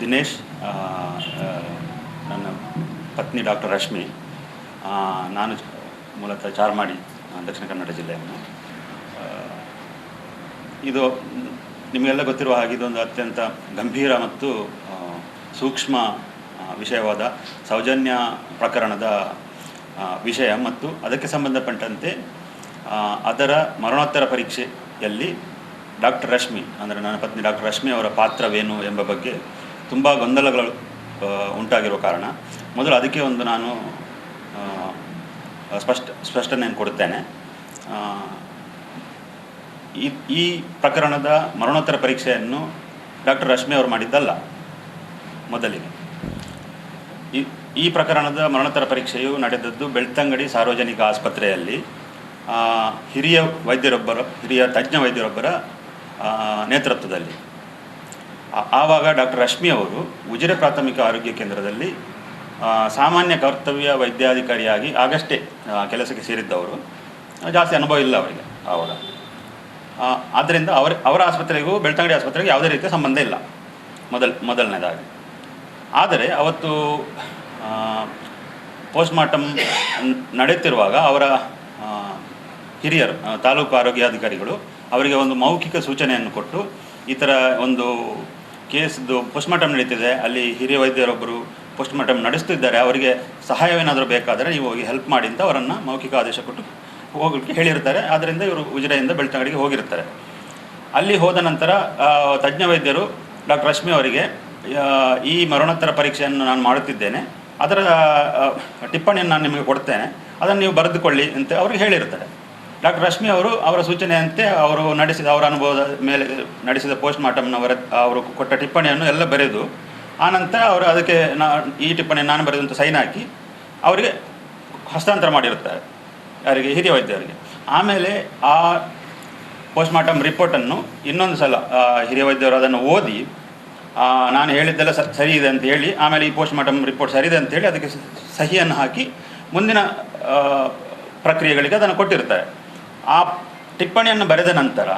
ದಿನೇಶ್ ನನ್ನ ಪತ್ನಿ ಡಾಕ್ಟರ್ ರಶ್ಮಿ ನಾನು ಮೂಲತಃ ಚಾರ್ಮಾಡಿ ದಕ್ಷಿಣ ಕನ್ನಡ ಜಿಲ್ಲೆಯನ್ನು. ಇದು ನಿಮಗೆಲ್ಲ ಗೊತ್ತಿರುವ ಹಾಗೆ ಇದೊಂದು ಅತ್ಯಂತ ಗಂಭೀರ ಮತ್ತು ಸೂಕ್ಷ್ಮ ವಿಷಯವಾದ ಸೌಜನ್ಯ ಪ್ರಕರಣದ ವಿಷಯ ಮತ್ತು ಅದಕ್ಕೆ ಸಂಬಂಧಪಟ್ಟಂತೆ ಅದರ ಮರಣೋತ್ತರ ಪರೀಕ್ಷೆಯಲ್ಲಿ ಡಾಕ್ಟರ್ ರಶ್ಮಿ, ಅಂದರೆ ನನ್ನ ಪತ್ನಿ ಡಾಕ್ಟರ್ ರಶ್ಮಿ ಅವರ ಪಾತ್ರವೇನು ಎಂಬ ಬಗ್ಗೆ ತುಂಬ ಗೊಂದಲಗಳು ಉಂಟಾಗಿರುವ ಕಾರಣ ಮೊದಲು ಅದಕ್ಕೆ ಒಂದು ನಾನು ಸ್ಪಷ್ಟ, ಸ್ಪಷ್ಟನೆಯನ್ನು ಕೊಡುತ್ತೇನೆ. ಈ ಈ ಪ್ರಕರಣದ ಮರಣೋತ್ತರ ಪರೀಕ್ಷೆಯನ್ನು ಡಾಕ್ಟರ್ ರಶ್ಮಿ ಅವರು ಮಾಡಿದ್ದಲ್ಲ ಮೊದಲಿಗೆ. ಈ ಈ ಪ್ರಕರಣದ ಮರಣೋತ್ತರ ಪರೀಕ್ಷೆಯು ನಡೆದದ್ದು ಬೆಳ್ತಂಗಡಿ ಸಾರ್ವಜನಿಕ ಆಸ್ಪತ್ರೆಯಲ್ಲಿ. ಹಿರಿಯ ವೈದ್ಯರೊಬ್ಬರ, ಹಿರಿಯ ತಜ್ಞ ವೈದ್ಯರೊಬ್ಬರ ನೇತೃತ್ವದಲ್ಲಿ. ಆವಾಗ ಡಾಕ್ಟರ್ ರಶ್ಮಿ ಅವರು ಉಜಿರೆ ಪ್ರಾಥಮಿಕ ಆರೋಗ್ಯ ಕೇಂದ್ರದಲ್ಲಿ ಸಾಮಾನ್ಯ ಕರ್ತವ್ಯ ವೈದ್ಯಾಧಿಕಾರಿಯಾಗಿ ಆಗಷ್ಟೇ ಕೆಲಸಕ್ಕೆ ಸೇರಿದ್ದವರು. ಜಾಸ್ತಿ ಅನುಭವ ಇಲ್ಲ ಅವರಿಗೆ ಆವಾಗ. ಆದ್ದರಿಂದ ಅವರ ಅವರ ಆಸ್ಪತ್ರೆಗೂ, ಬೆಳ್ತಂಗಡಿ ಆಸ್ಪತ್ರೆಗೂ ಯಾವುದೇ ರೀತಿಯ ಸಂಬಂಧ ಇಲ್ಲ. ಮೊದಲ್, ಮೊದಲನೇದಾಗಿ. ಆದರೆ ಅವತ್ತು ಪೋಸ್ಟ್ಮಾರ್ಟಮ್ ನಡೆಯುತ್ತಿರುವಾಗ ಅವರ ಹಿರಿಯರು ತಾಲೂಕು ಆರೋಗ್ಯಾಧಿಕಾರಿಗಳು ಅವರಿಗೆ ಒಂದು ಮೌಖಿಕ ಸೂಚನೆಯನ್ನು ಕೊಟ್ಟು ಈ ಥರ ಒಂದು ಕೇಸ್ದು ಪೋಸ್ಟ್ಮಾರ್ಟಮ್ ನಡೀತಿದೆ. ಅಲ್ಲಿ ಹಿರಿಯ ವೈದ್ಯರೊಬ್ಬರು ಪೋಸ್ಟ್ಮಾರ್ಟಮ್ ನಡೆಸ್ತಿದ್ದಾರೆ. ಅವರಿಗೆ ಸಹಾಯವೇನಾದರೂ ಬೇಕಾದರೆ ನೀವು ಹೋಗಿ ಹೆಲ್ಪ್ ಮಾಡಿ ಅಂತ ಅವರನ್ನು ಮೌಖಿಕ ಆದೇಶ ಕೊಟ್ಟು ಹೋಗಲಿಕ್ಕೆ ಹೇಳಿರ್ತಾರೆ. ಆದ್ದರಿಂದ ಇವರು ಉಜಿರೆಯಿಂದ ಬೆಳ್ತಂಗಡಿಗೆ ಹೋಗಿರ್ತಾರೆ. ಅಲ್ಲಿ ಹೋದ ನಂತರ ತಜ್ಞ ವೈದ್ಯರು ಡಾಕ್ಟರ್ ರಶ್ಮಿ ಅವರಿಗೆ ಈ ಮರಣೋತ್ತರ ಪರೀಕ್ಷೆಯನ್ನು ನಾನು ಮಾಡುತ್ತಿದ್ದೇನೆ. ಅದರ ಟಿಪ್ಪಣಿಯನ್ನು ನಾನು ನಿಮಗೆ ಕೊಡ್ತೇನೆ. ಅದನ್ನು ನೀವು ಬರೆದುಕೊಳ್ಳಿ ಅಂತ ಅವ್ರಿಗೆ ಹೇಳಿರ್ತಾರೆ. ಡಾಕ್ಟರ್ ರಶ್ಮಿ ಅವರು ಅವರ ಸೂಚನೆಯಂತೆ ಅವರು ನಡೆಸಿದ ಅವರ ಅನುಭವದ ಮೇಲೆ ನಡೆಸಿದ ಪೋಸ್ಟ್ ಮಾರ್ಟಮ್ನವರ ಅವರು ಕೊಟ್ಟ ಟಿಪ್ಪಣಿಯನ್ನು ಎಲ್ಲ ಬರೆದು ಆನಂತರ ಅವರು ಅದಕ್ಕೆ ನಾ, ಈ ಟಿಪ್ಪಣಿ ನಾನು ಬರೆದಂತ ಸೈನ್ ಹಾಕಿ ಅವರಿಗೆ ಹಸ್ತಾಂತರ ಮಾಡಿರುತ್ತಾರೆ, ಯಾರಿಗೆ, ಹಿರಿಯ ವೈದ್ಯರಿಗೆ. ಆಮೇಲೆ ಆ ಪೋಸ್ಟ್ ಮಾರ್ಟಮ್ ರಿಪೋರ್ಟನ್ನು ಇನ್ನೊಂದು ಸಲ ಹಿರಿಯ ವೈದ್ಯರು ಅದನ್ನು ಓದಿ ನಾನು ಹೇಳಿದ್ದೆಲ್ಲ ಸರಿ ಇದೆ ಅಂತ ಹೇಳಿ, ಆಮೇಲೆ ಈ ಪೋಸ್ಟ್ ಮಾರ್ಟಮ್ ರಿಪೋರ್ಟ್ ಸರಿ ಇದೆ ಅಂತೇಳಿ ಅದಕ್ಕೆ ಸಹಿಯನ್ನು ಹಾಕಿ ಮುಂದಿನ ಪ್ರಕ್ರಿಯೆಗಳಿಗೆ ಅದನ್ನು ಕೊಟ್ಟಿರ್ತಾರೆ ಆ ಟಿಪ್ಪಣಿಯನ್ನು ಬರೆದ ನಂತರ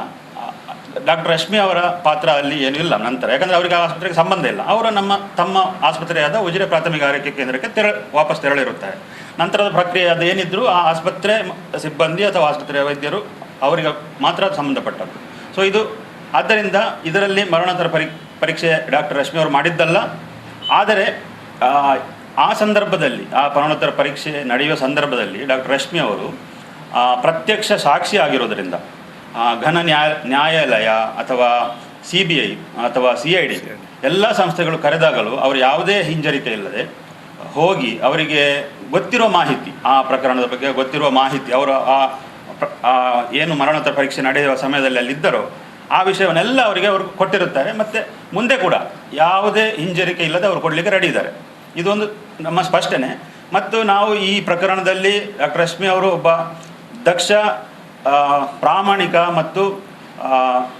ಡಾಕ್ಟರ್ ರಶ್ಮಿ ಅವರ ಪಾತ್ರ ಅಲ್ಲಿ ಏನೂ ಇಲ್ಲ ನಂತರ. ಯಾಕಂದರೆ ಅವರಿಗೆ ಆ ಆಸ್ಪತ್ರೆಗೆ ಸಂಬಂಧ ಇಲ್ಲ. ಅವರು ನಮ್ಮ ತಮ್ಮ ಆಸ್ಪತ್ರೆಯಾದ ಉಜಿರೆ ಪ್ರಾಥಮಿಕ ಆರೋಗ್ಯ ಕೇಂದ್ರಕ್ಕೆ ತೆರ ವಾಪಸ್ ತೆರಳಿರುತ್ತಾರೆ. ನಂತರದ ಪ್ರಕ್ರಿಯೆ ಅದು ಏನಿದ್ದರೂ ಆ ಆಸ್ಪತ್ರೆ ಸಿಬ್ಬಂದಿ ಅಥವಾ ಆಸ್ಪತ್ರೆಯ ವೈದ್ಯರು ಅವರಿಗೆ ಮಾತ್ರ ಸಂಬಂಧಪಟ್ಟದ್ದು. ಸೊ ಇದು ಆದ್ದರಿಂದ ಇದರಲ್ಲಿ ಮರಣೋತ್ತರ ಪರಿ ಪರೀಕ್ಷೆ ಡಾಕ್ಟರ್ ರಶ್ಮಿ ಅವರು ಮಾಡಿದ್ದಲ್ಲ. ಆದರೆ ಆ, ಸಂದರ್ಭದಲ್ಲಿ ಆ ಮರಣೋತ್ತರ ಪರೀಕ್ಷೆ ನಡೆಯುವ ಸಂದರ್ಭದಲ್ಲಿ ಡಾಕ್ಟರ್ ರಶ್ಮಿ ಅವರು ಪ್ರತ್ಯಕ್ಷ ಸಾಕ್ಷಿ ಆಗಿರೋದರಿಂದ ಘನ ನ್ಯಾಯ ನ್ಯಾಯಾಲಯ ಅಥವಾ ಸಿ ಬಿ ಐ ಅಥವಾ ಸಿ ಐ ಡಿ ಎಲ್ಲ ಸಂಸ್ಥೆಗಳು ಕರೆದಾಗಲೂ ಅವರು ಯಾವುದೇ ಹಿಂಜರಿಕೆ ಇಲ್ಲದೆ ಹೋಗಿ ಅವರಿಗೆ ಗೊತ್ತಿರೋ ಮಾಹಿತಿ, ಆ ಪ್ರಕರಣದ ಬಗ್ಗೆ ಗೊತ್ತಿರುವ ಮಾಹಿತಿ, ಅವರು ಆ ಏನು ಮರಣೋತ್ತರ ಪರೀಕ್ಷೆ ನಡೆಯುವ ಸಮಯದಲ್ಲಿ ಅಲ್ಲಿದ್ದರೋ ಆ ವಿಷಯವನ್ನೆಲ್ಲ ಅವರಿಗೆ ಅವರು ಕೊಟ್ಟಿರುತ್ತಾರೆ. ಮತ್ತು ಮುಂದೆ ಕೂಡ ಯಾವುದೇ ಹಿಂಜರಿಕೆ ಇಲ್ಲದೆ ಅವರು ಕೊಡಲಿಕ್ಕೆ ರೆಡಿ ಇದ್ದಾರೆ. ಇದೊಂದು ನಮ್ಮ ಸ್ಪಷ್ಟನೆ. ಮತ್ತು ನಾವು ಈ ಪ್ರಕರಣದಲ್ಲಿ ಡಾಕ್ಟರ್ ರಶ್ಮಿ ಅವರು ಒಬ್ಬ ದಕ್ಷ ಪ್ರಾಮಾಣಿಕ ಮತ್ತು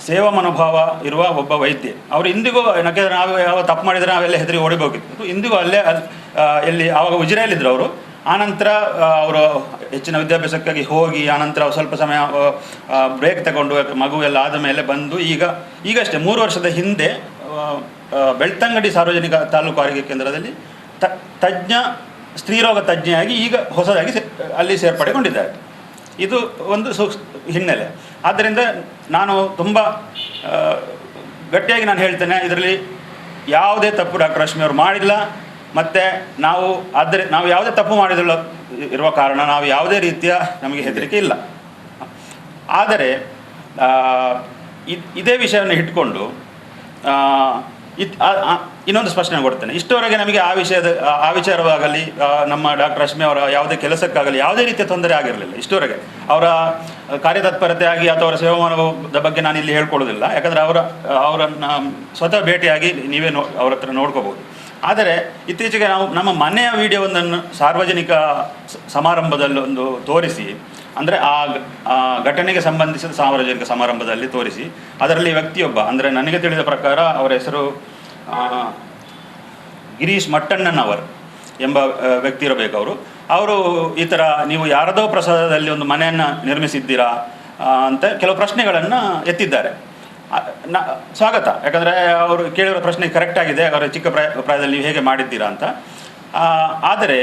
ಸೇವಾ ಮನೋಭಾವ ಇರುವ ಒಬ್ಬ ವೈದ್ಯ. ಅವರು ಇಂದಿಗೂ ನಕ್ಕೆ ನಾವು ಯಾವ ತಪ್ಪು ಮಾಡಿದರೆ ನಾವೆಲ್ಲ ಹೆದರಿ ಓಡಿಬೋಗಿತ್ತು. ಇಂದಿಗೂ ಅಲ್ಲೇ ಎಲ್ಲಿ ಆವಾಗ ಉಜಿರೆಯಲ್ಲಿದ್ದರು ಅವರು. ಆನಂತರ ಅವರು ಹೆಚ್ಚಿನ ವಿದ್ಯಾಭ್ಯಾಸಕ್ಕಾಗಿ ಹೋಗಿ ಆನಂತರ ಸ್ವಲ್ಪ ಸಮಯ ಬ್ರೇಕ್ ತಗೊಂಡು, ಮಗು ಎಲ್ಲ ಆದ ಮೇಲೆ ಬಂದು ಈಗ, ಈಗಷ್ಟೇ ಮೂರು ವರ್ಷದ ಹಿಂದೆ ಬೆಳ್ತಂಗಡಿ ಸಾರ್ವಜನಿಕ ತಾಲೂಕು ಆರೋಗ್ಯ ಕೇಂದ್ರದಲ್ಲಿ ತ, ತಜ್ಞ, ಸ್ತ್ರೀರೋಗ ತಜ್ಞೆಯಾಗಿ ಈಗ ಹೊಸದಾಗಿ ಅಲ್ಲಿ ಸೇರ್ಪಡೆಗೊಂಡಿದ್ದಾರೆ. ಇದು ಒಂದು ಸೂಕ್ಷ್ಮ ಹಿನ್ನೆಲೆ. ಆದ್ದರಿಂದ ನಾನು ತುಂಬ ಗಟ್ಟಿಯಾಗಿ ನಾನು ಹೇಳ್ತೇನೆ, ಇದರಲ್ಲಿ ಯಾವುದೇ ತಪ್ಪು ಡಾಕ್ಟರ್ ರಶ್ಮಿ ಅವರು ಮಾಡಿಲ್ಲ, ಮತ್ತು ನಾವು ಆದರೆ, ನಾವು ಯಾವುದೇ ತಪ್ಪು ಮಾಡಿದಿಲ್ಲ ಇರುವ ಕಾರಣ ನಾವು ಯಾವುದೇ ರೀತಿಯ ನಮಗೆ ಹೆದರಿಕೆ ಇಲ್ಲ. ಆದರೆ ಇದೇ ವಿಷಯವನ್ನು ಇಟ್ಕೊಂಡು ಇನ್ನೊಂದು ಸ್ಪಷ್ಟನೆ ಕೊಡ್ತೇನೆ. ಇಷ್ಟವರೆಗೆ ನಮಗೆ ಆ ವಿಷಯದ, ಆ- ವಿಚಾರವಾಗಲಿ ನಮ್ಮ ಡಾಕ್ಟರ್ ರಶ್ಮಿ ಅವರ ಯಾವುದೇ ಕೆಲಸಕ್ಕಾಗಲಿ ಯಾವುದೇ ರೀತಿಯ ತೊಂದರೆ ಆಗಿರಲಿಲ್ಲ ಇಷ್ಟವರೆಗೆ ಅವರ ಕಾರ್ಯತತ್ಪರತೆ ಆಗಿ ಅಥವಾ ಅವರ ಸೇವಾಮಾನದ ಬಗ್ಗೆ ನಾನು ಇಲ್ಲಿ ಹೇಳ್ಕೊಳ್ಳೋದಿಲ್ಲ. ಯಾಕಂದರೆ ಅವರ, ಅವರನ್ನು ಸ್ವತಃ ಭೇಟಿಯಾಗಿ ನೀವೇ ನೋ, ಅವ್ರ ಹತ್ರ ನೋಡ್ಕೋಬೋದು ಆದರೆ ಇತ್ತೀಚೆಗೆ ನಾವು ನಮ್ಮ ಮನೆಯ ವಿಡಿಯೋವೊಂದನ್ನು ಸಾರ್ವಜನಿಕ ಸಮಾರಂಭದಲ್ಲಿ ಒಂದು ತೋರಿಸಿ, ಅಂದರೆ ಆ ಘಟನೆಗೆ ಸಂಬಂಧಿಸಿದ ಸಾರ್ವಜನಿಕ ಸಮಾರಂಭದಲ್ಲಿ ತೋರಿಸಿ, ಅದರಲ್ಲಿ ವ್ಯಕ್ತಿಯೊಬ್ಬ, ಅಂದರೆ ನನಗೆ ತಿಳಿದ ಪ್ರಕಾರ ಅವರ ಹೆಸರು ಗಿರೀಶ್ ಮಟ್ಟಣ್ಣನವರ್ ಎಂಬ ಆ, ವ್ಯಕ್ತಿ ಇರಬೇಕು ಅವರು ಅವರು ಈ ಥರ ನೀವು ಯಾರದೋ ಪ್ರಸಾದದಲ್ಲಿ ಒಂದು ಮನೆಯನ್ನು ನಿರ್ಮಿಸಿದ್ದೀರಾ ಅಂತ ಕೆಲವು ಪ್ರಶ್ನೆಗಳನ್ನು ಎತ್ತಿದ್ದಾರೆ. ಸ್ವಾಗತ. ಯಾಕಂದರೆ ಅವರು ಕೇಳಿರೋ ಪ್ರಶ್ನೆ ಕರೆಕ್ಟಾಗಿದೆ ಅವರ ಚಿಕ್ಕ ಪ್ರಾಯ ಪ್ರಾಯದಲ್ಲಿ ನೀವು ಹೇಗೆ ಮಾಡಿದ್ದೀರಾ ಅಂತ. ಆದರೆ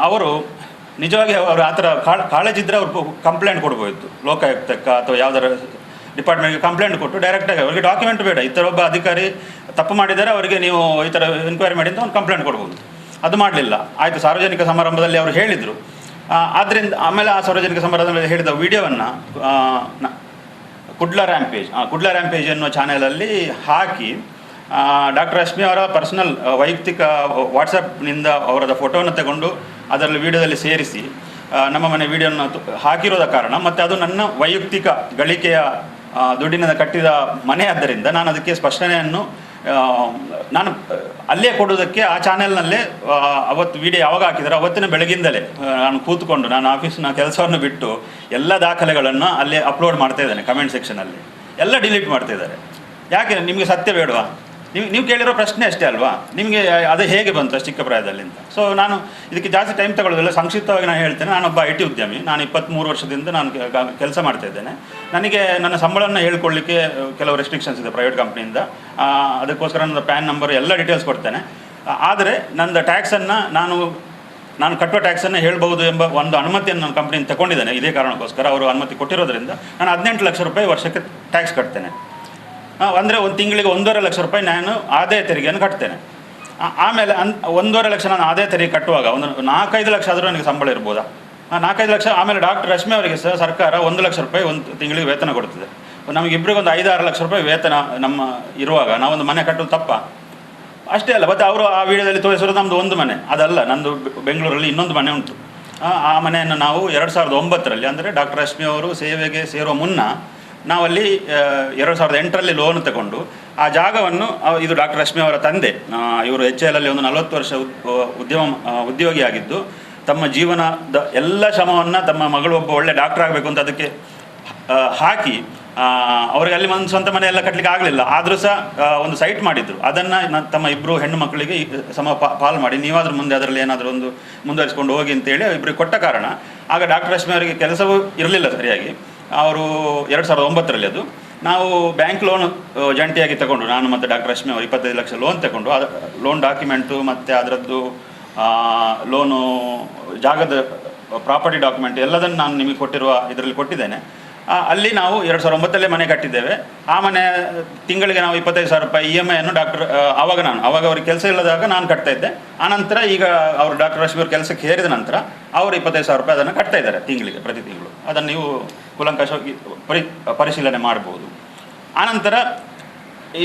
ಅವರು ನಿಜವಾಗಿ ಅವರು ಆ ಥರ ಕಾಳ್ ಕಾಳಜಿದ್ದರೆ ಅವ್ರು ಕಂಪ್ಲೇಂಟ್ ಕೊಡ್ಬೋದಿತ್ತು. ಲೋಕಾಯುಕ್ತಕ್ಕ ಅಥವಾ ಯಾವ್ದಾರ ಡಿಪಾರ್ಟ್ಮೆಂಟ್ಗೆ ಕಂಪ್ಲೇಂಟ್ ಕೊಟ್ಟು ಡೈರೆಕ್ಟಾಗಿ ಅವರಿಗೆ ಡಾಕ್ಯುಮೆಂಟ್ ಬೇಡ. ಈ ಥರ ಒಬ್ಬ ಅಧಿಕಾರಿ ತಪ್ಪು ಮಾಡಿದರೆ ಅವರಿಗೆ ನೀವು ಈ ಥರ ಎನ್ಕ್ವೈರಿ ಮಾಡಿ ಅಂತ ಒಂದು ಕಂಪ್ಲೇಂಟ್ ಕೊಡ್ಬೋದು. ಅದು ಮಾಡಲಿಲ್ಲ. ಆಯಿತು, ಸಾರ್ವಜನಿಕ ಸಮಾರಂಭದಲ್ಲಿ ಅವರು ಹೇಳಿದರು. ಆದ್ದರಿಂದ ಆಮೇಲೆ ಆ ಸಾರ್ವಜನಿಕ ಸಮಾರಂಭದಲ್ಲಿ ಹೇಳಿದ ವಿಡಿಯೋವನ್ನು Kudla rampage page Kudla rampage ಎನ್ನುವ ಚಾನೆಲಲ್ಲಿ ಹಾಕಿ ಡಾಕ್ಟರ್ ರಶ್ಮಿ ಅವರ ಪರ್ಸನಲ್ ವೈಯಕ್ತಿಕ ವಾಟ್ಸಪ್ನಿಂದ ಅವರದ ಫೋಟೋವನ್ನು ತಗೊಂಡು ಅದರಲ್ಲಿ ವಿಡಿಯೋದಲ್ಲಿ ಸೇರಿಸಿ ನಮ್ಮ ಮನೆ ವಿಡಿಯೋನ ಹಾಕಿರೋದ ಕಾರಣ, ಮತ್ತು ಅದು ನನ್ನ ವೈಯಕ್ತಿಕ, ಗಳಿಕೆಯ ದುಡ್ಡಿನಿಂದ ಕಟ್ಟಿದ ಮನೆ ಆದ್ದರಿಂದ ನಾನು ಅದಕ್ಕೆ ಸ್ಪಷ್ಟನೆಯನ್ನು ನಾನು, ಅಲ್ಲೇ ಕೊಡೋದಕ್ಕೆ ಆ ಚಾನೆಲ್ನಲ್ಲೇ ಅವತ್ತು ವಿಡಿಯೋ ಯಾವಾಗ ಹಾಕಿದರೆ ಅವತ್ತಿನ ಬೆಳಗಿಂದಲೇ ನಾನು ಕೂತ್ಕೊಂಡು ನಾನು ಆಫೀಸ್ನ ಕೆಲಸವನ್ನು ಬಿಟ್ಟು ಎಲ್ಲ ದಾಖಲೆಗಳನ್ನು ಅಲ್ಲೇ ಅಪ್ಲೋಡ್ ಮಾಡ್ತಾ ಇದ್ದೇನೆ ಕಮೆಂಟ್ ಸೆಕ್ಷನಲ್ಲಿ ಎಲ್ಲ ಡಿಲೀಟ್ ಮಾಡ್ತಾ ಇದ್ದಾರೆ. ಯಾಕೆ ನಿಮಗೆ ಸತ್ಯ ಬೇಡವಾ? ನೀವು ನೀವು ಕೇಳಿರೋ ಪ್ರಶ್ನೆ ಅಷ್ಟೇ ಅಲ್ವಾ? ನಿಮಗೆ ಅದು ಹೇಗೆ ಬಂತು ಅಷ್ಟು ಚಿಕ್ಕ ಪ್ರಾಯದಲ್ಲಿ ಅಂತ? ಸೊ ನಾನು ಇದಕ್ಕೆ ಜಾಸ್ತಿ ಟೈಮ್ ತಗೊಳ್ಳೋದಿಲ್ಲ. ಸಂಕ್ಷಿಪ್ತವಾಗಿ ನಾನು ಹೇಳ್ತೇನೆ. ನಾನೊಬ್ಬ ಐ ಟಿ ಉದ್ಯಮಿ. ನಾನು ಇಪ್ಪತ್ತ್ಮೂರು ವರ್ಷದಿಂದ ನಾನು ಕೆಲಸ ಮಾಡ್ತಾ ಇದ್ದೇನೆ. ನನಗೆ ನನ್ನ ಸಂಬಳವನ್ನು ಹೇಳ್ಕೊಳ್ಳಿಕ್ಕೆ ಕೆಲವು ರೆಸ್ಟ್ರಿಕ್ಷನ್ಸ್ ಇದೆ ಪ್ರೈವೇಟ್ ಕಂಪ್ನಿಯಿಂದ ಅದಕ್ಕೋಸ್ಕರ ನನ್ನ ಪ್ಯಾನ್ ನಂಬರ್ ಎಲ್ಲ ಡೀಟೇಲ್ಸ್ ಕೊಡ್ತೇನೆ. ಆದರೆ ನನ್ನ ಟ್ಯಾಕ್ಸನ್ನು ನಾನು ನಾನು ಕಟ್ಟುವ ಟ್ಯಾಕ್ಸನ್ನು ಹೇಳ್ಬೋದು ಎಂಬ ಒಂದು ಅನುಮತಿಯನ್ನು ನಾನು ಕಂಪ್ನಿಯಿಂದ ತಗೊಂಡಿದ್ದೇನೆ. ಇದೇ ಕಾರಣಕ್ಕೋಸ್ಕರ ಅವರು ಅನುಮತಿ ಕೊಟ್ಟಿರೋದ್ರಿಂದ ನಾನು ಹದಿನೆಂಟು ಲಕ್ಷ ರೂಪಾಯಿ ವರ್ಷಕ್ಕೆ ಟ್ಯಾಕ್ಸ್ ಕಟ್ತೇನೆ. ಅಂದರೆ ಒಂದು ತಿಂಗಳಿಗೆ ಒಂದೂವರೆ ಲಕ್ಷ ರೂಪಾಯಿ ನಾನು ಆದಾಯ ತೆರಿಗೆಯನ್ನು ಕಟ್ತೇನೆ. ಆಮೇಲೆ ಅನ್, ಒಂದೂವರೆ ಲಕ್ಷ ನಾನು ಆದಾಯ ತೆರಿಗೆ ಕಟ್ಟುವಾಗ, ಒಂದು ನಾಲ್ಕೈದು ಲಕ್ಷ ಆದರೂ ನನಗೆ ಸಂಬಳ ಇರ್ಬೋದಾ? ನಾಲ್ಕೈದು ಲಕ್ಷ, ಆಮೇಲೆ ಡಾಕ್ಟರ್ ರಶ್ಮಿ ಅವರಿಗೆ ಸಹ ಸರ್ಕಾರ ಒಂದು ಲಕ್ಷ ರೂಪಾಯಿ ಒಂದು ತಿಂಗಳಿಗೆ ವೇತನ ಕೊಡ್ತದೆ. ನಮಗಿಬ್ಬರಿಗೆ ಒಂದು ಐದಾರು ಲಕ್ಷ ರೂಪಾಯಿ ವೇತನ ನಮ್ಮ ಇರುವಾಗ, ನಾವೊಂದು ಮನೆ ಕಟ್ಟೋದು ತಪ್ಪ. ಅಷ್ಟೇ ಅಲ್ಲ, ಮತ್ತು ಅವರು ಆ ವಿಡಿಯೋದಲ್ಲಿ ತೋರಿಸಿರೋದು ನಮ್ಮದು ಒಂದು ಮನೆ, ಅದಲ್ಲ, ನಂದು ಬೆಂಗಳೂರಲ್ಲಿ ಇನ್ನೊಂದು ಮನೆ ಉಂಟು. ಆ ಆ ಮನೆಯನ್ನು ನಾವು ಎರಡು ಸಾವಿರದ ಒಂಬತ್ತರಲ್ಲಿ, ಅಂದರೆ ಡಾಕ್ಟರ್ ರಶ್ಮಿ ಅವರು ಸೇವೆಗೆ ಸೇರುವ ಮುನ್ನ ನಾವಲ್ಲಿ ಎರಡು ಸಾವಿರದ ಎಂಟರಲ್ಲಿ ಲೋನ್ ತಗೊಂಡು, ಆ ಜಾಗವನ್ನು ಇದು ಡಾಕ್ಟರ್ ರಶ್ಮಿ ಅವರ ತಂದೆ ಇವರು ಎಚ್ ಎಲ್ ಅಲ್ಲಿ ಒಂದು ನಲವತ್ತು ವರ್ಷ ಉದ್- ಉದ್ಯಮ ಉದ್ಯೋಗಿ ಉದ್ಯೋಗಿಯಾಗಿದ್ದು ತಮ್ಮ ಜೀವನದ ಎಲ್ಲ ಶ್ರಮವನ್ನು ತಮ್ಮ ಮಗಳು ಒಬ್ಬ ಒಳ್ಳೆ ಡಾಕ್ಟರ್ ಆಗಬೇಕು ಅಂತ ಅದಕ್ಕೆ ಹಾಕಿ ಅವರಿಗೆ ಅಲ್ಲಿ ಒಂದು ಸ್ವಂತ ಮನೆ ಎಲ್ಲ ಕಟ್ಟಲಿಕ್ಕೆ ಆಗಲಿಲ್ಲ. ಆದರೂ ಸಹ ಒಂದು ಸೈಟ್ ಮಾಡಿದ್ರು. ಅದನ್ನು ತಮ್ಮ ಇಬ್ಬರು ಹೆಣ್ಣು ಮಕ್ಕಳಿಗೆ ಸಮ ಪಾಲು ಮಾಡಿ, ನೀವಾದರೂ ಮುಂದೆ ಅದರಲ್ಲಿ ಏನಾದರೂ ಒಂದು ಮುಂದುವರಿಸ್ಕೊಂಡು ಹೋಗಿ ಅಂತೇಳಿ ಇಬ್ಬರಿಗೆ ಕೊಟ್ಟ ಕಾರಣ. ಆಗ ಡಾಕ್ಟರ್ ರಶ್ಮಿ ಅವರಿಗೆ ಕೆಲಸವೂ ಇರಲಿಲ್ಲ ಸರಿಯಾಗಿ. ಅವರು ಎರಡು ಸಾವಿರದ ಒಂಬತ್ತರಲ್ಲಿ ಅದು. ನಾವು ಬ್ಯಾಂಕ್ ಲೋನ್ ಜಂಟಿಯಾಗಿ ತಗೊಂಡು, ನಾನು ಮತ್ತು ಡಾಕ್ಟರ್ ರಶ್ಮಿ ಅವರು ಇಪ್ಪತ್ತೈದು ಲಕ್ಷ ಲೋನ್ ತಗೊಂಡು, ಅದು ಲೋನ್ ಡಾಕ್ಯುಮೆಂಟು ಮತ್ತು ಅದರದ್ದು ಲೋನು ಜಾಗದ ಪ್ರಾಪರ್ಟಿ ಡಾಕ್ಯುಮೆಂಟ್ ಎಲ್ಲದನ್ನು ನಾನು ನಿಮಗೆ ಕೊಟ್ಟಿರುವ ಇದರಲ್ಲಿ ಕೊಟ್ಟಿದ್ದೇನೆ. ಅಲ್ಲಿ ನಾವು ಎರಡು ಸಾವಿರದ ಒಂಬತ್ತಲ್ಲೇ ಮನೆ ಕಟ್ಟಿದ್ದೇವೆ. ಆ ಮನೆ ತಿಂಗಳಿಗೆ ನಾವು ಇಪ್ಪತ್ತೈದು ಸಾವಿರ ರೂಪಾಯಿ ಇ ಎಂ ಐಯನ್ನು ಡಾಕ್ಟರ್ ಆವಾಗ ನಾನು ಆವಾಗ ಅವ್ರಿಗೆ ಕೆಲಸ ಇಲ್ಲದಾಗ ನಾನು ಕಟ್ತಾ ಇದ್ದೆ. ಆನಂತರ ಈಗ ಅವರು ಡಾಕ್ಟರ್ ರಶ್ಮಿ ಅವ್ರ ಕೆಲಸಕ್ಕೆ ಹೇರಿದ ನಂತರ ಅವರು ಇಪ್ಪತ್ತೈದು ಸಾವಿರ ರೂಪಾಯಿ ಅದನ್ನು ಕಟ್ತಾ ಇದ್ದಾರೆ ತಿಂಗಳಿಗೆ, ಪ್ರತಿ ತಿಂಗಳು. ಅದನ್ನು ನೀವು ಕೂಲಂಕಷವಾಗಿ ಪರಿ ಪರಿಶೀಲನೆ ಮಾಡ್ಬೋದು. ಆನಂತರ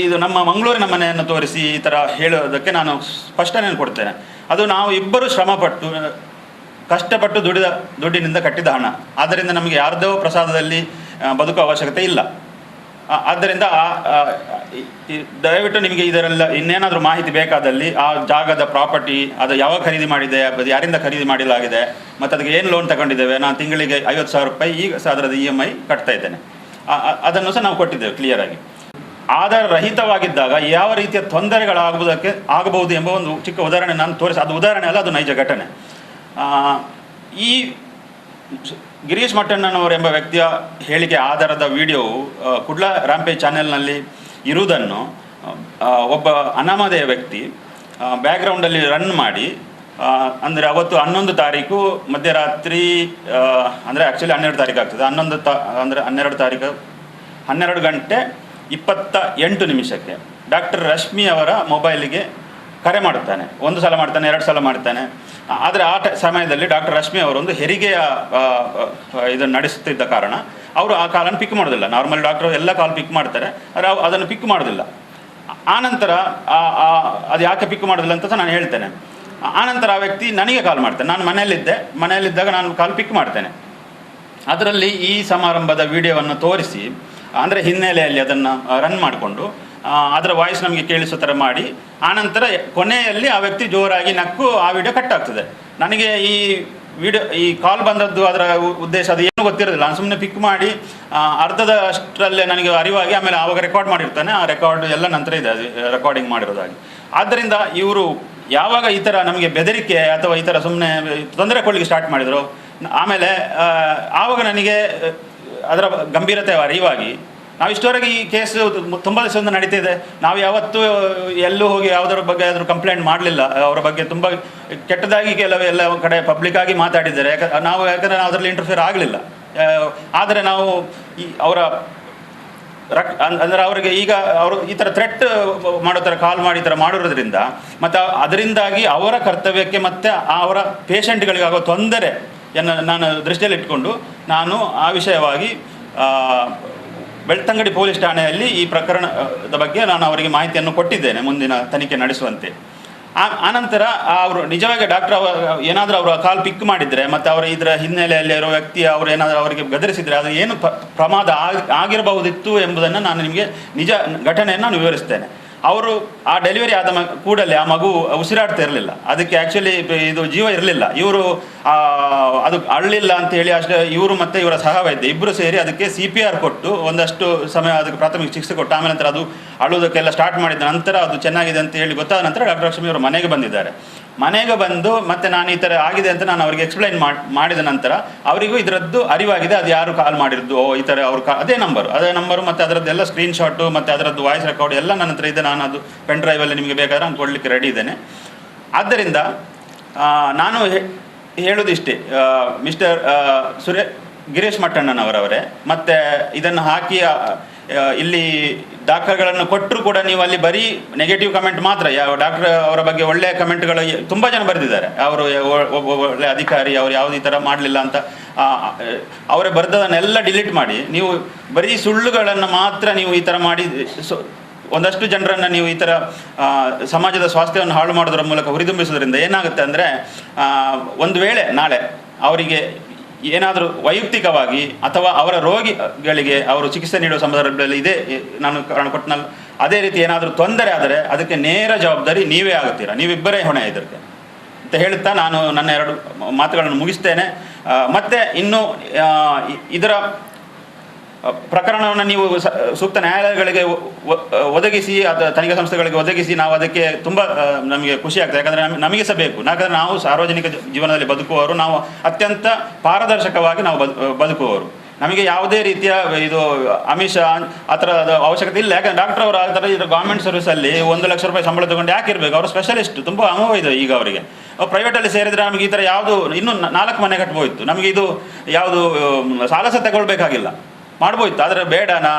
ಇದು ನಮ್ಮ ಮಂಗಳೂರಿನ ಮನೆಯನ್ನು ತೋರಿಸಿ ಈ ಥರ ಹೇಳೋದಕ್ಕೆ ನಾನು ಸ್ಪಷ್ಟನೆಯನ್ನು ಕೊಡ್ತೇನೆ. ಅದು ನಾವು ಇಬ್ಬರು ಶ್ರಮಪಟ್ಟು, ಕಷ್ಟಪಟ್ಟು ದುಡಿದ ದುಡ್ಡಿನಿಂದ ಕಟ್ಟಿದ ಹಣ. ಆದ್ದರಿಂದ ನಮಗೆ ಯಾರ್ದೋ ಪ್ರಸಾದದಲ್ಲಿ ಬದುಕುವ ಅವಶ್ಯಕತೆ ಇಲ್ಲ. ಆದ್ದರಿಂದ ದಯವಿಟ್ಟು ನಿಮಗೆ ಇದರೆಲ್ಲ ಇನ್ನೇನಾದರೂ ಮಾಹಿತಿ ಬೇಕಾದಲ್ಲಿ ಆ ಜಾಗದ ಪ್ರಾಪರ್ಟಿ, ಅದು ಯಾವಾಗ ಖರೀದಿ ಮಾಡಿದೆ, ಅದು ಯಾರಿಂದ ಖರೀದಿ ಮಾಡಲಾಗಿದೆ, ಮತ್ತು ಅದಕ್ಕೆ ಏನು ಲೋನ್ ತಗೊಂಡಿದ್ದೇವೆ, ನಾನು ತಿಂಗಳಿಗೆ ಐವತ್ತು ಸಾವಿರ ರೂಪಾಯಿ ಈಗ ಸಹ ಅದರದ್ದು ಇ ಎಂ ಐ ಕಟ್ತಾ ಇದ್ದೇನೆ. ಅದನ್ನು ಸಹ ನಾವು ಕೊಟ್ಟಿದ್ದೇವೆ ಕ್ಲಿಯರಾಗಿ ಆಧಾರ ರಹಿತವಾಗಿದ್ದಾಗ ಯಾವ ರೀತಿಯ ತೊಂದರೆಗಳಾಗುವುದಕ್ಕೆ ಆಗಬಹುದು ಎಂಬ ಒಂದು ಚಿಕ್ಕ ಉದಾಹರಣೆ ನಾನು ತೋರಿಸಿ, ಅದು ಉದಾಹರಣೆ ಅಲ್ಲ, ಅದು ನೈಜ ಘಟನೆ. ಈ ಗಿರೀಶ್ ಮಟ್ಟಣ್ಣನವರು ಎಂಬ ವ್ಯಕ್ತಿಯ ಹೇಳಿಕೆ ಆಧಾರದ ವಿಡಿಯೋವು ಕುಡ್ಲ ರಾಂಪೆ ಚಾನೆಲ್ನಲ್ಲಿ ಇರುವುದನ್ನು ಒಬ್ಬ ಅನಾಮಧೇಯ ವ್ಯಕ್ತಿ ಬ್ಯಾಕ್ಗ್ರೌಂಡಲ್ಲಿ ರನ್ ಮಾಡಿ ಅಂದರೆ ಅವತ್ತು ಹನ್ನೊಂದು ತಾರೀಕು ಮಧ್ಯರಾತ್ರಿ ಅಂದರೆ ಆ್ಯಕ್ಚುಲಿ ಹನ್ನೆರಡು ತಾರೀಕು ಆಗ್ತದೆ. ಹನ್ನೊಂದು ತಾ, ಅಂದರೆ ಹನ್ನೆರಡು ತಾರೀಕು, ಹನ್ನೆರಡು ಗಂಟೆ ಇಪ್ಪತ್ತ ಎಂಟು ನಿಮಿಷಕ್ಕೆ ಡಾಕ್ಟರ್ ರಶ್ಮಿ ಅವರ ಮೊಬೈಲಿಗೆ ಕರೆ ಮಾಡುತ್ತಾನೆ. ಒಂದು ಸಲ ಮಾಡ್ತಾನೆ, ಎರಡು ಸಲ ಮಾಡ್ತಾನೆ. ಆದರೆ ಆ ಸಮಯದಲ್ಲಿ ಡಾಕ್ಟರ್ ರಶ್ಮಿ ಅವರೊಂದು ಹೆರಿಗೆಯ ಇದನ್ನು ನಡೆಸುತ್ತಿದ್ದ ಕಾರಣ ಅವರು ಆ ಕಾಲನ್ನು ಪಿಕ್ ಮಾಡೋದಿಲ್ಲ. ನಾರ್ಮಲ್ ಡಾಕ್ಟರ್ ಎಲ್ಲ ಕಾಲ್ ಪಿಕ್ ಮಾಡ್ತಾರೆ, ಆದರೆ ಅದನ್ನು ಪಿಕ್ ಮಾಡೋದಿಲ್ಲ. ಆನಂತರ ಅದು ಯಾಕೆ ಪಿಕ್ ಮಾಡೋದಿಲ್ಲ ಅಂತ ನಾನು ಹೇಳ್ತೇನೆ. ಆನಂತರ ಆ ವ್ಯಕ್ತಿ ನನಗೆ ಕಾಲ್ ಮಾಡ್ತಾನೆ. ನಾನು ಮನೆಯಲ್ಲಿದ್ದೆ, ಮನೆಯಲ್ಲಿದ್ದಾಗ ನಾನು ಕಾಲ್ ಪಿಕ್ ಮಾಡ್ತೇನೆ. ಅದರಲ್ಲಿ ಈ ಸಮಾರಂಭದ ವಿಡಿಯೋವನ್ನು ತೋರಿಸಿ, ಅಂದರೆ ಹಿನ್ನೆಲೆಯಲ್ಲಿ ಅದನ್ನು ರನ್ ಮಾಡಿಕೊಂಡು ಅದರ ವಾಯ್ಸ್ ನಮಗೆ ಕೇಳಿಸೋ ಥರ ಮಾಡಿ. ಆನಂತರ ಕೊನೆಯಲ್ಲಿ ಆ ವ್ಯಕ್ತಿ ಜೋರಾಗಿ ನಕ್ಕು ಆ ವಿಡಿಯೋ ಕಟ್ ಆಗ್ತದೆ. ನನಗೆ ಈ ವಿಡಿಯೋ ಈ ಕಾಲ್ ಬಂದದ್ದು ಅದರ ಉದ್ದೇಶ ಅದು ಏನು ಗೊತ್ತಿರೋದಿಲ್ಲ. ಸುಮ್ಮನೆ ಪಿಕ್ ಮಾಡಿ ಅರ್ಧದ ಅಷ್ಟರಲ್ಲೇ ನನಗೆ ಅರಿವಾಗಿ ಆಮೇಲೆ ಆವಾಗ ರೆಕಾರ್ಡ್ ಮಾಡಿರ್ತಾನೆ. ಆ ರೆಕಾರ್ಡ್ ಎಲ್ಲ ನಂತರ ಇದೆ, ಅದು ರೆಕಾರ್ಡಿಂಗ್ ಮಾಡಿರೋದಾಗಿ. ಆದ್ದರಿಂದ ಇವರು ಯಾವಾಗ ಈ ಥರ ನಮಗೆ ಬೆದರಿಕೆ ಅಥವಾ ಈ ಥರ ಸುಮ್ಮನೆ ತೊಂದರೆ ಕೊಡಲಿಕ್ಕೆ ಸ್ಟಾರ್ಟ್ ಮಾಡಿದರು, ಆಮೇಲೆ ಆವಾಗ ನನಗೆ, ಅದರ ಗಂಭೀರತೆ ಅರಿವಾಗಿ ನಾವು ಇಷ್ಟವರೆಗೆ ಈ ಕೇಸ್ ತುಂಬ ದಿವಸದಿಂದ ನಡೀತಿದೆ ನಾವು ಯಾವತ್ತೂ ಎಲ್ಲೂ ಹೋಗಿ ಯಾವುದರ ಬಗ್ಗೆ ಆದರೂ ಕಂಪ್ಲೇಂಟ್ ಮಾಡಲಿಲ್ಲ. ಅವರ ಬಗ್ಗೆ ತುಂಬ ಕೆಟ್ಟದಾಗಿ ಕೆಲವು ಎಲ್ಲ ಕಡೆ ಪಬ್ಲಿಕ್ ಆಗಿ ಮಾತಾಡಿದ್ದಾರೆ. ನಾವು ಯಾಕಂದರೆ ನಾವು ಅದರಲ್ಲಿ ಇಂಟರ್ಫಿಯರ್ ಆಗಲಿಲ್ಲ. ಆದರೆ ನಾವು ಈ ಅವರ ರಕ್ ಅಂದರೆ ಅವರಿಗೆ ಈಗ ಅವರು ಈ ಥರ ಥ್ರೆಟ್ ಮಾಡೋ ಥರ ಕಾಲ್ ಮಾಡಿ ಈ ಥರ ಮಾಡಿರೋದ್ರಿಂದ, ಮತ್ತು ಅದರಿಂದಾಗಿ ಅವರ ಕರ್ತವ್ಯಕ್ಕೆ ಮತ್ತು ಅವರ ಪೇಷಂಟ್ಗಳಿಗಾಗೋ ತೊಂದರೆಯನ್ನು ನಾನು ದೃಷ್ಟಿಯಲ್ಲಿ ಇಟ್ಕೊಂಡು ನಾನು ಆ ವಿಷಯವಾಗಿ ಬೆಳ್ತಂಗಡಿ ಪೊಲೀಸ್ ಠಾಣೆಯಲ್ಲಿ ಈ ಪ್ರಕರಣದ ಬಗ್ಗೆ ನಾನು ಅವರಿಗೆ ಮಾಹಿತಿಯನ್ನು ಕೊಟ್ಟಿದ್ದೇನೆ ಮುಂದಿನ ತನಿಖೆ ನಡೆಸುವಂತೆ. ಆ ಆನಂತರ ಅವರು ನಿಜವಾಗಿ ಡಾಕ್ಟರ್ ಅವರು ಏನಾದರೂ ಅವರು ಕಾಲ್ ಪಿಕ್ ಮಾಡಿದರೆ ಮತ್ತು ಅವರ ಇದರ ಹಿನ್ನೆಲೆಯಲ್ಲಿ ಇರೋ ವ್ಯಕ್ತಿ ಅವರು ಏನಾದರೂ ಅವರಿಗೆ ಗದರಿಸಿದರೆ ಅದು ಏನು ಪ್ರಮಾದ ಆಗ್- ಆಗಿರಬಹುದಿತ್ತು ಎಂಬುದನ್ನು ನಾನು ನಿಮಗೆ ನಿಜ ಘಟನೆಯನ್ನು ನಾನು ವಿವರಿಸ್ತೇನೆ. ಅವರು ಆ ಡೆಲಿವರಿ ಆದ ಕೂಡಲೇ ಆ ಮಗು ಉಸಿರಾಡ್ತಾ ಇರಲಿಲ್ಲ. ಅದಕ್ಕೆ ಆ್ಯಕ್ಚುಲಿ ಇದು ಜೀವ ಇರಲಿಲ್ಲ. ಇವರು ಅದು ಅಳ್ಳಿಲ್ಲ ಅಂತ ಹೇಳಿ ಅಷ್ಟು, ಇವರು ಮತ್ತು ಇವರ ಸಹವೈದ್ಯ ಇಬ್ಬರು ಸೇರಿ ಅದಕ್ಕೆ ಸಿ ಪಿ ಆರ್ ಕೊಟ್ಟು ಒಂದಷ್ಟು ಸಮಯ ಅದಕ್ಕೆ ಪ್ರಾಥಮಿಕ ಚಿಕಿತ್ಸೆ ಕೊಟ್ಟು ಆಮೇಲೆ ನಂತರ ಅದು ಅಳುವುದಕ್ಕೆಲ್ಲ ಸ್ಟಾರ್ಟ್ ಮಾಡಿದ ನಂತರ ಅದು ಚೆನ್ನಾಗಿದೆ ಅಂತ ಹೇಳಿ ಗೊತ್ತಾದ ನಂತರ ಡಾಕ್ಟರ್ ಲಕ್ಷ್ಮಿ ಅವರು ಮನೆಗೆ ಬಂದಿದ್ದಾರೆ. ಮನೆಗೆ ಬಂದು ಮತ್ತೆ ನಾನು ಈ ಥರ ಆಗಿದೆ ಅಂತ ನಾನು ಅವರಿಗೆ ಎಕ್ಸ್ಪ್ಲೈನ್ ಮಾಡಿದ ನಂತರ ಅವರಿಗೂ ಇದರದ್ದು ಅರಿವಾಗಿದೆ, ಅದು ಯಾರು ಕಾಲ್ ಮಾಡಿರೋದು ಓ, ಈ ಥರ ಅವ್ರ ಕಾ ಅದೇ ನಂಬರು ಅದೇ ನಂಬರು ಮತ್ತು ಅದರದ್ದೆಲ್ಲ ಸ್ಕ್ರೀನ್ಶಾಟು ಮತ್ತು ಅದರದ್ದು ವಾಯ್ಸ್ ರೆಕಾರ್ಡ್ ಎಲ್ಲ ನನ್ನ ಹತ್ರ ಇದೆ, ನಾನು ಅದು ಪೆನ್ ಡ್ರೈವಲ್ಲಿ ನಿಮಗೆ ಬೇಕಾದ್ರೆ ನಾನು ಕೊಡಲಿಕ್ಕೆ ರೆಡಿ ಇದ್ದೇನೆ. ಆದ್ದರಿಂದ ನಾನು ಹೇಳೋದಿಷ್ಟೇ ಮಿಸ್ಟರ್ ಸುರೇ, ಗಿರೀಶ್ ಮಟ್ಟಣ್ಣನವರವರೇ, ಮತ್ತು ಇದನ್ನು ಹಾಕಿ ಇಲ್ಲಿ ಡಾಕ್ಟರ್ಗಳನ್ನು ಕೊಟ್ಟರು ಕೂಡ ನೀವು ಅಲ್ಲಿ ಬರೀ ನೆಗೆಟಿವ್ ಕಮೆಂಟ್ ಮಾತ್ರ. ಯಾವ ಡಾಕ್ಟರ್ ಅವರ ಬಗ್ಗೆ ಒಳ್ಳೆಯ ಕಮೆಂಟ್ಗಳು ತುಂಬ ಜನ ಬರೆದಿದ್ದಾರೆ. ಅವರು ಒಬ್ಬ ಒಳ್ಳೆ ಅಧಿಕಾರಿ, ಅವರು ಯಾವುದೇ ಥರ ಮಾಡಲಿಲ್ಲ ಅಂತ ಅವರೇ ಬರೆದದನ್ನೆಲ್ಲ ಡಿಲೀಟ್ ಮಾಡಿ. ನೀವು ಬರೀ ಸುಳ್ಳುಗಳನ್ನು ಮಾತ್ರ ನೀವು ಈ ಥರ ಮಾಡಿ ಒಂದಷ್ಟು ಜನರನ್ನು ನೀವು ಈ ಥರ ಸಮಾಜದ ಸ್ವಾಸ್ಥ್ಯವನ್ನು ಹಾಳು ಮಾಡೋದ್ರ ಮೂಲಕ ಹುರಿದುಂಬಿಸೋದ್ರಿಂದ ಏನಾಗುತ್ತೆ ಅಂದರೆ ಒಂದು ವೇಳೆ ನಾಳೆ ಅವರಿಗೆ ಏನಾದರೂ ವೈಯಕ್ತಿಕವಾಗಿ ಅಥವಾ ಅವರ ರೋಗಿಗಳಿಗೆ ಅವರು ಚಿಕಿತ್ಸೆ ನೀಡುವ ಸಂದರ್ಭದಲ್ಲಿ ಇದೇ ನಾನು ಕಾರಣ ಕೊಟ್ಟನಲ್ಲ, ಅದೇ ರೀತಿ ಏನಾದರೂ ತೊಂದರೆ ಆದರೆ ಅದಕ್ಕೆ ನೇರ ಜವಾಬ್ದಾರಿ ನೀವೇ ಆಗುತ್ತೀರಾ? ನೀವಿಬ್ಬರೇ ಹೊಣೆ ಇದಕ್ಕೆ ಅಂತ ಹೇಳುತ್ತಾ ನಾನು ನನ್ನ ಎರಡು ಮಾತುಗಳನ್ನು ಮುಗಿಸ್ತೇನೆ. ಮತ್ತೆ ಇನ್ನು ಇದರ ಪ್ರಕರಣವನ್ನು ನೀವು ಸೂಕ್ತ ನ್ಯಾಯಾಲಯಗಳಿಗೆ ಒದಗಿಸಿ ಅಥವಾ ತನಿಖಾ ಸಂಸ್ಥೆಗಳಿಗೆ ಒದಗಿಸಿ ನಾವು ಅದಕ್ಕೆ ತುಂಬ ನಮಗೆ ಖುಷಿ ಆಗ್ತದೆ. ಯಾಕಂದರೆ ನಮಗೆ ಸಹ ಬೇಕು. ಯಾಕಂದರೆ ನಾವು ಸಾರ್ವಜನಿಕ ಜೀವನದಲ್ಲಿ ಬದುಕುವವರು, ನಾವು ಅತ್ಯಂತ ಪಾರದರ್ಶಕವಾಗಿ ನಾವು ಬದು ಬದುಕುವವರು. ನಮಗೆ ಯಾವುದೇ ರೀತಿಯ ಇದು ಅಮಿಷ ಆ ಥರದ ಅವಶ್ಯಕತೆ ಇಲ್ಲ. ಯಾಕಂದ್ರೆ ಡಾಕ್ಟರ್ ಅವರು ಆ ಥರ ಇದು ಗೌರ್ಮೆಂಟ್ ಸರ್ವಿಸಲ್ಲಿ ಒಂದು ಲಕ್ಷ ರೂಪಾಯಿ ಸಂಬಳ ತಗೊಂಡು ಯಾಕೆ ಇರಬೇಕು? ಅವರು ಸ್ಪೆಷಲಿಸ್ಟ್ ತುಂಬ ಅನುಭವ ಇದೆ ಈಗ ಅವರಿಗೆ. ಪ್ರೈವೇಟಲ್ಲಿ ಸೇರಿದರೆ ನಮಗೆ ಈ ಥರ ಯಾವುದು, ಇನ್ನೂ ನಾಲ್ಕು ಮನೆ ಕಟ್ಬೋಯಿತ್ತು ನಮಗೆ ಇದು ಯಾವುದು ಸಾಲಸ ಸಾಲ ಸಹ ತಗೊಳ್ಬೇಕಾಗಿಲ್ಲ. ಮಾಡ್ಬೋಯ್ತು. ಆದರೆ ಬೇಡ, ನಾ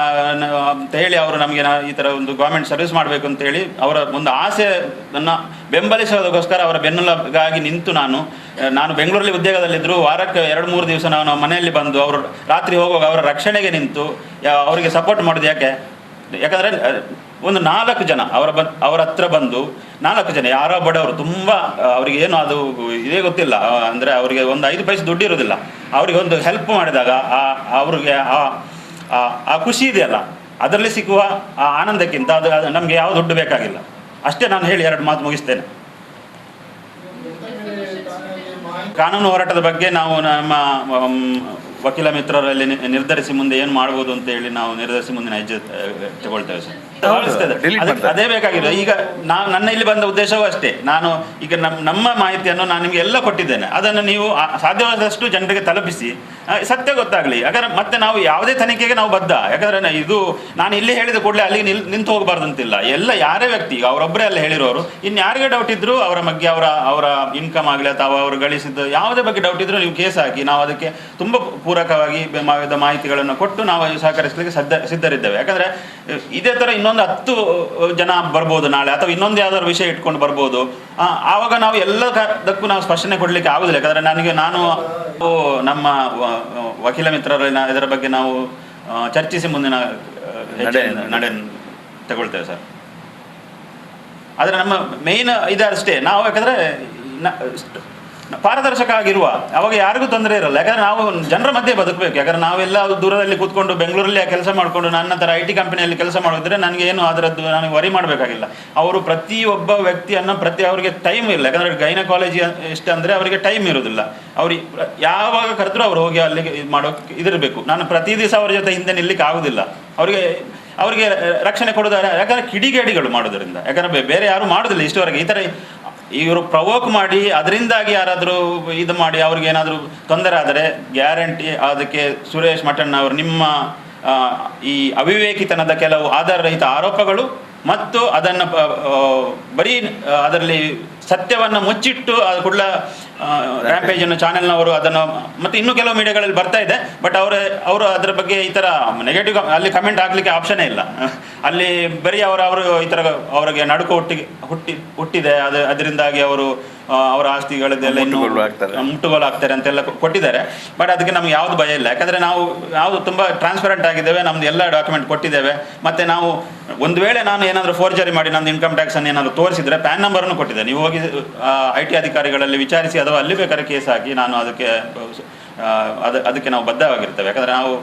ಅಂತ ಹೇಳಿ ಅವರು ನಮಗೆ ನಾ ಈ ಥರ ಒಂದು ಗೌರ್ಮೆಂಟ್ ಸರ್ವಿಸ್ ಮಾಡಬೇಕು ಅಂತ ಹೇಳಿ ಅವರ ಒಂದು ಆಸೆ, ನನ್ನ ಬೆಂಬಲಿಸೋದಕ್ಕೋಸ್ಕರ ಅವರ ಬೆನ್ನೆಲುಬಾಗಿ ನಿಂತು ನಾನು ನಾನು ಬೆಂಗಳೂರಲ್ಲಿ ಉದ್ಯೋಗದಲ್ಲಿದ್ದರು ವಾರಕ್ಕೆ ಎರಡು, ಮೂರು ದಿವಸ ನಾನು ಮನೆಯಲ್ಲಿ ಬಂದು ಅವರು ರಾತ್ರಿ ಹೋಗುವಾಗ ಅವರ ರಕ್ಷಣೆಗೆ ನಿಂತು ಅವರಿಗೆ ಸಪೋರ್ಟ್ ಮಾಡೋದು ಯಾಕೆ? ಯಾಕಂದರೆ ಒಂದು ನಾಲ್ಕು ಜನ ಅವರ ಬ ಅವರ ಹತ್ರ ಬಂದು ನಾಲ್ಕು ಜನ ಯಾರೋ ಬಡವರು ತುಂಬ ಅವರಿಗೆ ಏನು ಅದು ಇದೇ ಗೊತ್ತಿಲ್ಲ. ಅಂದರೆ ಅವರಿಗೆ ಒಂದು ಐದು ಪೈಸೆ ದುಡ್ಡು ಇರೋದಿಲ್ಲ ಅವರಿಗೆ ಒಂದು ಹೆಲ್ಪ್ ಮಾಡಿದಾಗ ಆ ಅವ್ರಿಗೆ ಆ ಆ- ಖುಷಿ ಇದೆಯಲ್ಲ ಅದರಲ್ಲಿ ಸಿಗುವ ಆ ಆನಂದಕ್ಕಿಂತ ಅದು ನಮಗೆ ಯಾವ ದುಡ್ಡು ಬೇಕಾಗಿಲ್ಲ. ಅಷ್ಟೇ ನಾನು ಹೇಳಿ ಎರಡು ಮಾತು ಮುಗಿಸ್ತೇನೆ. ಕಾನೂನು ಹೋರಾಟದ ಬಗ್ಗೆ ನಾವು ನಮ್ಮ ವಕೀಲ ಮಿತ್ರರಲ್ಲಿ ನಿ- ನಿರ್ಧರಿಸಿ ಮುಂದೆ ಏನು ಮಾಡಬಹುದು ಅಂತ ಹೇಳಿ ನಾವು ನಿರ್ಧರಿಸಿ ಮುಂದಿನ ಹೆಜ್ಜೆ ತಗೊಳ್ತೇವೆ ಸರ್. ಅನಿಸ್ತದೆ. delete ಅದಕ್ಕೆ- ಮಾಡ್ತಾರೆ. ಅದೇ ಬೇಕಾಗಿದೆ ಈಗ ನಾವು ನನ್ನ ಇಲ್ಲಿ ಬಂದ ಉದ್ದೇಶವೂ ಅಷ್ಟೇ. ನಾನು ಈಗ ನಮ್ಮ ನಮ್ಮ ಮಾಹಿತಿಯನ್ನು ನಾನು ನಿಮಗೆ ಎಲ್ಲ ಕೊಟ್ಟಿದ್ದೇನೆ. ಅದನ್ನು ನೀವು ಆ- ಸಾಧ್ಯವಾದಷ್ಟು ಜನರಿಗೆ ತಲುಪಿಸಿ. ಆ, ಸತ್ಯ ಗೊತ್ತಾಗಲಿ. ಯಾಕಂದ್ರೆ ಮತ್ತೆ ನಾವು ಯಾವುದೇ ತನಿಖೆಗೆ ನಾವು ಬದ್ಧ. ಯಾಕಂದ್ರೆ ನ- ಇದು ನಾನು ಇಲ್ಲಿ ಹೇಳಿದ ಕೂಡಲೇ ಅಲ್ಲಿಗೆ ನಿಲ್ ನಿಂತು ಹೋಗಬಾರ್ದು ಅಂತಿಲ್ಲ ಎಲ್ಲ ಯಾರೇ ವ್ಯಕ್ತಿ ಈಗ ಅವರೊಬ್ಬರೇ ಅಲ್ಲ ಹೇಳಿರೋರು ಇನ್ನು ಯಾರಿಗೆ ಡೌಟ್ ಇದ್ರು ಅವರ ಬಗ್ಗೆ ಅವರ ಅವರ ಇನ್ಕಮ್ ಆಗಲಿ ಅಥವಾ ಅವರು ಗಳಿಸಿದ್ದು ಯಾವುದೇ ಬಗ್ಗೆ ಡೌಟ್ ಇದ್ರೂ ನೀವು ಕೇಸ್ ಹಾಕಿ ನಾವು ಅದಕ್ಕೆ ತುಂಬ ಪೂರಕವಾಗಿ ಮಾವಿದ ಮಾಹಿತಿಗಳನ್ನು ಕೊಟ್ಟು ನಾವು ಸಹಕರಿಸಲಿಕ್ಕೆ ಸಿದ್ಧ ಸಿದ್ಧರಿದ್ದೇವೆ. ಯಾಕಂದರೆ ಇದೇ ಥರ ಇನ್ನೊಂದು ಹತ್ತು ಜನ ಬರ್ಬೋದು ನಾಳೆ ಅಥವಾ ಇನ್ನೊಂದು ಯಾವ್ದಾದ್ರು ವಿಷಯ ಇಟ್ಕೊಂಡು ಬರ್ಬೋದು. ಆವಾಗ ನಾವು ಎಲ್ಲದಕ್ಕೂ ನಾವು ಸ್ಪಷ್ಟನೆ ಕೊಡಲಿಕ್ಕೆ ಆಗೋದಿಲ್ಲ. ಯಾಕಂದರೆ ನನಗೆ ನಾನು ನಮ್ಮ ವಕೀಲ ಮಿತ್ರರಲ್ಲಿ ಇದರ ಬಗ್ಗೆ ನಾವು ಚರ್ಚಿಸಿ ಮುಂದಿನ ನಡೆ- ತಗೊಳ್ತೇವೆ ಸರ್. ಆದರೆ ನಮ್ಮ ಮೇನ್ ಇದೆ ಅಷ್ಟೇ. ನಾವು ಯಾಕಂದರೆ ಪಾರದರ್ಶಕ ಆಗಿರುವ ಅವಾಗ ಯಾರಿಗೂ ತೊಂದರೆ ಇರಲ್ಲ. ಯಾಕಂದ್ರೆ ನಾವು ಜನರ ಮಧ್ಯೆ ಬದುಕಬೇಕು. ಯಾಕಂದ್ರೆ ನಾವೆಲ್ಲ ದೂರದಲ್ಲಿ ಕೂತ್ಕೊಂಡು ಬೆಂಗಳೂರಲ್ಲಿ ಕೆಲಸ ಮಾಡಿಕೊಂಡು ನನ್ನ ಥರ ಐ ಟಿ ಕಂಪನಿಯಲ್ಲಿ ಕೆಲಸ ಮಾಡಿದ್ರೆ ನನಗೆ ಏನು ಅದರದ್ದು ನನಗೆ ವರಿ ಮಾಡಬೇಕಾಗಿಲ್ಲ. ಅವರು ಪ್ರತಿಯೊಬ್ಬ ವ್ಯಕ್ತಿಯನ್ನು ಪ್ರತಿ ಅವರಿಗೆ ಟೈಮ್ ಇಲ್ಲ. ಯಾಕಂದರೆ ಗೈನಕಾಲಜಿ ಕಾಲೇಜ್ ಎಷ್ಟು ಅಂದರೆ ಅವರಿಗೆ ಟೈಮ್ ಇರೋದಿಲ್ಲ ಅವ್ರಿಗೆ ಯಾವಾಗ ಕರೆದ್ರೂ ಅವ್ರು ಹೋಗಿ ಅಲ್ಲಿಗೆ ಇದು ಇದಿರಬೇಕು. ನಾನು ಪ್ರತಿ ದಿವಸ ಅವ್ರ ಜೊತೆ ಹಿಂದೆ ನಿಲ್ಲಕ್ಕೆ ಆಗೋದಿಲ್ಲ. ಅವರಿಗೆ ಅವರಿಗೆ ರಕ್ಷಣೆ ಕೊಡೋದಾರೆ ಯಾಕಂದ್ರೆ ಕಿಡಿಗೇಡಿಗಳು ಮಾಡೋದರಿಂದ. ಯಾಕಂದ್ರೆ ಬೇರೆ ಯಾರು ಮಾಡೋದಿಲ್ಲ. ಇಷ್ಟವರೆಗೆ ಈ ಥರ ಇವರು ಪ್ರವೋಕ್ ಮಾಡಿ, ಅದರಿಂದಾಗಿ ಯಾರಾದರೂ ಇದು ಮಾಡಿ, ಅವ್ರಿಗೆ ಏನಾದರೂ ತೊಂದರೆ ಆದರೆ ಗ್ಯಾರಂಟಿ ಅದಕ್ಕೆ ಸುರೇಶ್ ಮಠಣ್ಣ ಅವರು ನಿಮ್ಮ ಈ ಅವಿವೇಕಿತನದ ಕೆಲವು ಆಧಾರರಹಿತ ಆರೋಪಗಳು ಮತ್ತು ಅದನ್ನು ಬರೀ ಅದರಲ್ಲಿ ಸತ್ಯವನ್ನು ಮುಚ್ಚಿಟ್ಟು ಅದು ಕುಡ್ಲ ರ್ಯಾಂಪೇಜ್ ಅನ್ನೋ ಚಾನೆಲ್ನವರು ಅದನ್ನು ಮತ್ತು ಇನ್ನೂ ಕೆಲವು ಮೀಡಿಯಾಗಳಲ್ಲಿ ಬರ್ತಾ ಇದೆ. ಬಟ್ ಅವರ, ಅವರು ಅದರ ಬಗ್ಗೆ ಈ ಥರ ನೆಗೆಟಿವ್ ಅಲ್ಲಿ ಕಮೆಂಟ್ ಹಾಕ್ಲಿಕ್ಕೆ ಆಪ್ಷನೇ ಇಲ್ಲ. ಅಲ್ಲಿ ಬರೀ ಅವರು ಅವರು ಈ ಥರ ಅವರಿಗೆ ನಡುಕು ಹುಟ್ಟಿ ಹುಟ್ಟಿ ಹುಟ್ಟಿದೆ. ಅದು ಅದರಿಂದಾಗಿ ಅವರು ಅವರ ಆಸ್ತಿಗಳದ್ದೆಲ್ಲ ಇನ್ನೂ ಮುಟ್ಟುಗೋಲು ಹಾಕ್ತಾರೆ. ಮುಟ್ಟುಗೋಲು ಆಗ್ತಾರೆ ಅಂತೆಲ್ಲ ಕೊಟ್ಟಿದ್ದಾರೆ. ಬಟ್ ಅದಕ್ಕೆ ನಮ್ಗೆ ಯಾವ್ದು ಭಯ ಇಲ್ಲ. ಯಾಕಂದ್ರೆ ನಾವು ಯಾವುದು ತುಂಬ ಟ್ರಾನ್ಸ್ಪರೆಂಟ್ ಆಗಿದ್ದೇವೆ. ನಮ್ದು ಎಲ್ಲ ಡಾಕ್ಯುಮೆಂಟ್ ಕೊಟ್ಟಿದ್ದೇವೆ. ಮತ್ತು ನಾವು ಒಂದು ವೇಳೆ ನಾನು ಏನಾದರೂ ಫೋರ್ಜರಿ ಮಾಡಿ ನಂದು ಇನ್ಕಮ್ ಟ್ಯಾಕ್ಸನ್ನು ಏನಾದರೂ ತೋರಿಸಿದ್ರೆ ಪ್ಯಾನ್ ನಂಬರನ್ನು ಕೊಟ್ಟಿದ್ದೆ. ನೀವು ಹೋಗಿ ಐ ಟಿ ಅಧಿಕಾರಿಗಳಲ್ಲಿ ವಿಚಾರಿಸಿ ಅಥವಾ ಅಲ್ಲಿ ಬೇಕಾದ್ರೆ ಕೇಸ್ ಹಾಕಿ ನಾನು ಅದಕ್ಕೆ ಅದು ಅದಕ್ಕೆ ನಾವು ಬದ್ಧವಾಗಿರ್ತೇವೆ. ಯಾಕಂದರೆ ನಾವು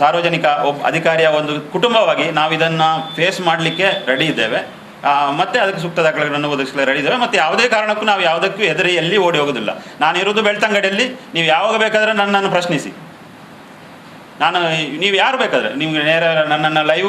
ಸಾರ್ವಜನಿಕ ಒಬ್ಬ ಅಧಿಕಾರಿಯ ಒಂದು ಕುಟುಂಬವಾಗಿ ನಾವು ಇದನ್ನು ಫೇಸ್ ಮಾಡಲಿಕ್ಕೆ ರೆಡಿ ಇದ್ದೇವೆ. ಮತ್ತೆ ಅದಕ್ಕೆ ಸೂಕ್ತ ದಾಖಲೆಗಳನ್ನು ಒದಗಿಸಲು ಇದ್ದಾರೆ. ಮತ್ತೆ ಯಾವುದೇ ಕಾರಣಕ್ಕೂ ನಾವು ಯಾವುದಕ್ಕೂ ಹೆದರಿ ಎಲ್ಲಿ ಓಡಿ ಹೋಗೋದಿಲ್ಲ. ನಾನು ಇರೋದು ಬೆಳ್ತಂಗಡಿಯಲ್ಲಿ. ನೀವು ಯಾವಾಗ ಬೇಕಾದರೆ ನನ್ನನ್ನು ಪ್ರಶ್ನಿಸಿ. ನಾನು ನೀವು ಯಾರು ಬೇಕಾದರೆ? ನಿಮ್ಗೆ ನೇರ ನನ್ನನ್ನು ಲೈವ್